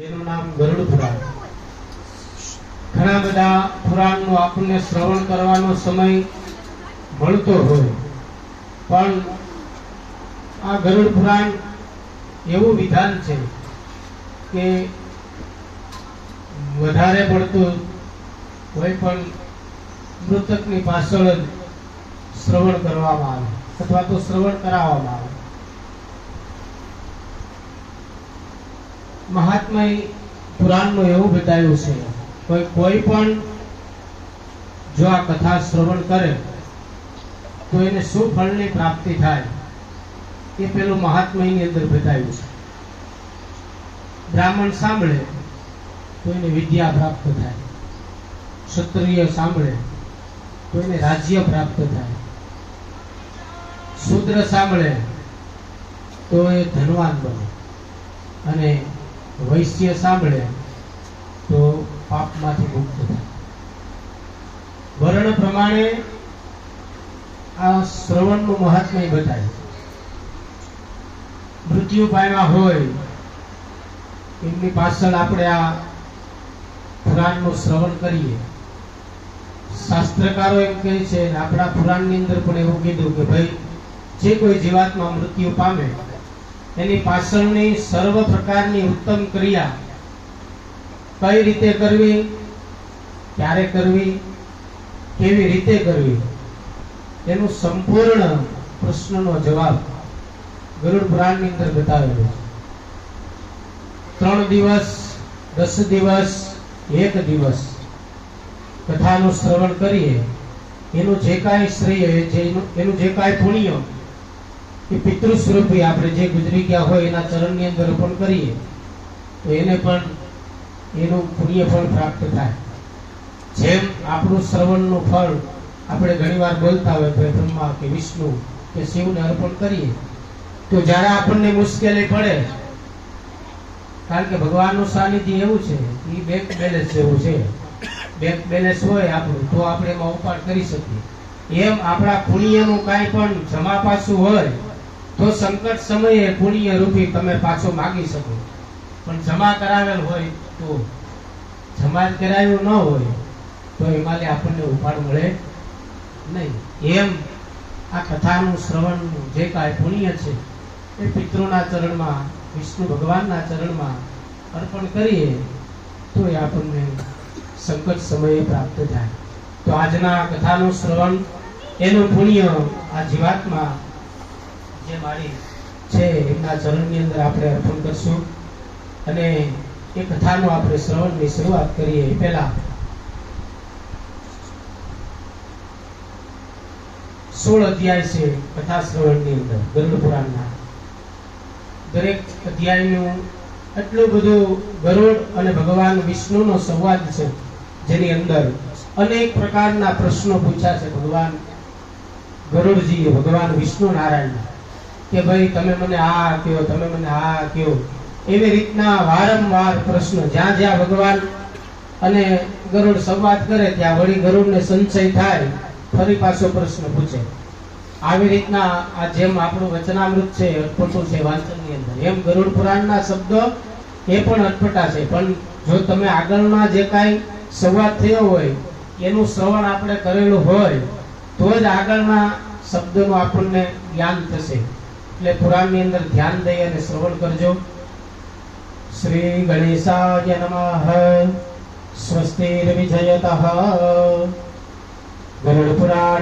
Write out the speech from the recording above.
જેનું નામ ગરુડ પુરાણ. ઘણા બધા પુરાણનું આપણને શ્રવણ કરવાનો સમય મળતો હોય. પણ આ ગરુડ પુરાણ એવું વિધાન છે કે વધારે પડતું કોઈ પણ મૃતકની પાછળ જ શ્રવણ કરવામાં આવે. અથવા તો શ્રવણ કરાવવામાં આવે. મહાત્મા પુરાણમાં એવું બતાવ્યું છે કોઈ કોઈ પણ જો આ કથા શ્રવણ કરે, તો એને શું ફળની પ્રાપ્તિ થાય એ પેલું મહાત્મયની અંદર બતાવ્યું છે. બ્રાહ્મણ સાંભળે તો એને વિદ્યા પ્રાપ્ત થાય. ક્ષત્રિય સાંભળે તો એને રાજ્ય પ્રાપ્ત થાય. શૂદ્ર સાંભળે તો એ ધનવાન બને. અને વૈશ્ય સાંભળે, તો પાપમાંથી મુક્ત થાય. વર્ણ પ્રમાણે આ શ્રવણનું મહાત્મય બતાવે મૃત્યુ પામ્યા હોય, એમની પાછળ આપણે આ પુરાણનું શ્રવણ કરીએ. શાસ્ત્રકારો એમ કહે છે, આપણા પુરાણની અંદર પણ એવું કીધું કે ભાઈ, જે કોઈ જીવાત્મા મૃત્યુ પામે એની પાછળની સર્વ પ્રકારની ઉત્તમ ક્રિયા કઈ રીતે કરવી, ક્યારે કરવી, કેવી રીતે કરવી? એનું સંપૂર્ણ પ્રશ્નનો જવાબ ગરુડ પુરાણની અંદર બતાવેલો છે. ત્રણ દિવસ, દસ દિવસ, એક દિવસ કથાનું શ્રવણ કરીએ. એનું જે કાંઈ શ્રેય જેનું એનું જે કાંઈ પુણ્ય એ પિતૃ સ્વરૂપી આપણે જે ગુજરી ગયા હોય એના ચરણની અંદર અર્પણ કરીએ, તો એને પણ એનું પુણ્ય ફળ પ્રાપ્ત થાય. જેમ આપણું શ્રવણનું ફળ આપણે ઘણીવાર બોલતા હોય બ્રહ્મા કે વિષ્ણુ કે શિવને અર્પણ કરીએ, તો જ્યારે આપણને મુશ્કેલી પડે, કારણ કે ભગવાનનું સાનિધ્ય એવું છે એ બેંક બેલેન્સ જેવું છે. બેંક બેલેન્સ હોય આપણું, તો આપણે એમાં ઉપાડ કરી શકીએ. એમ આપણા પુણ્યનું કાંઈ પણ જમા પાછું હોય તો સંકટ સમયે પુણ્ય રૂપી તમે પાછો માગી શકો. પણ જમા કરાવેલ હોય તો જમા કરાવ્યું ન હોય તો એમાં આપણને ઉપાડ મળે નહીં. એમ આ કથાનું શ્રવણ જે કાંઈ પુણ્ય છે, એ પિતૃના ચરણમાં, વિષ્ણુ ભગવાનના ચરણમાં અર્પણ કરીએ, તો એ આપણને સંકટ સમયે પ્રાપ્ત થાય. તો આજના કથાનું શ્રવણ, એનું પુણ્ય આ જીવાત્મા જે માળી છે, એમના ચરણની અંદર આપણે અર્પણ કરશું. અને એ કથાનું આપણે શ્રવણની શરૂઆત કરીએ. પહેલા સોળ અધ્યાય છે કથા શ્રવણની અંદર ગરુડ પુરાણના દરેક અધ્યાયનું એટલું બધું ગરુડ અને ભગવાન વિષ્ણુનો સંવાદ છે, જેની અંદર અનેક પ્રકારના પ્રશ્નો પૂછ્યા છે ભગવાન ગરુડજીએ, ભગવાન વિષ્ણુ નારાયણ કે ભાઈ તમે મને આ કયો તમે મને આ કયો એવી રીતના વારંવાર પ્રશ્ન. જ્યાં જ્યાં ભગવાન અને ગરુડ સંવાદ કરે, ત્યાં વળી ગરુડને સંશય થાય, ફરી પાછો પ્રશ્ન પૂછે. આવી રીતના આ જેમ આપણું વચનામૃત છે, અટપટું છે વાંચનની અંદર. એમ ગરુડ પુરાણના શબ્દો એ પણ અટપટા છે. પણ જો તમે આગળના જે કાંઈ સંવાદ થયો હોય, એનું શ્રવણ આપણે કરેલું હોય, તો જ આગળના શબ્દનું આપણને જ્ઞાન થશે. એટલે કુરાનની અંદર ધ્યાન દઈ અને શ્રવણ કરજો. શ્રી ગણેશાય નમઃ. સ્વસ્તિર્વિજયતઃ. ગરુડ પુરાણ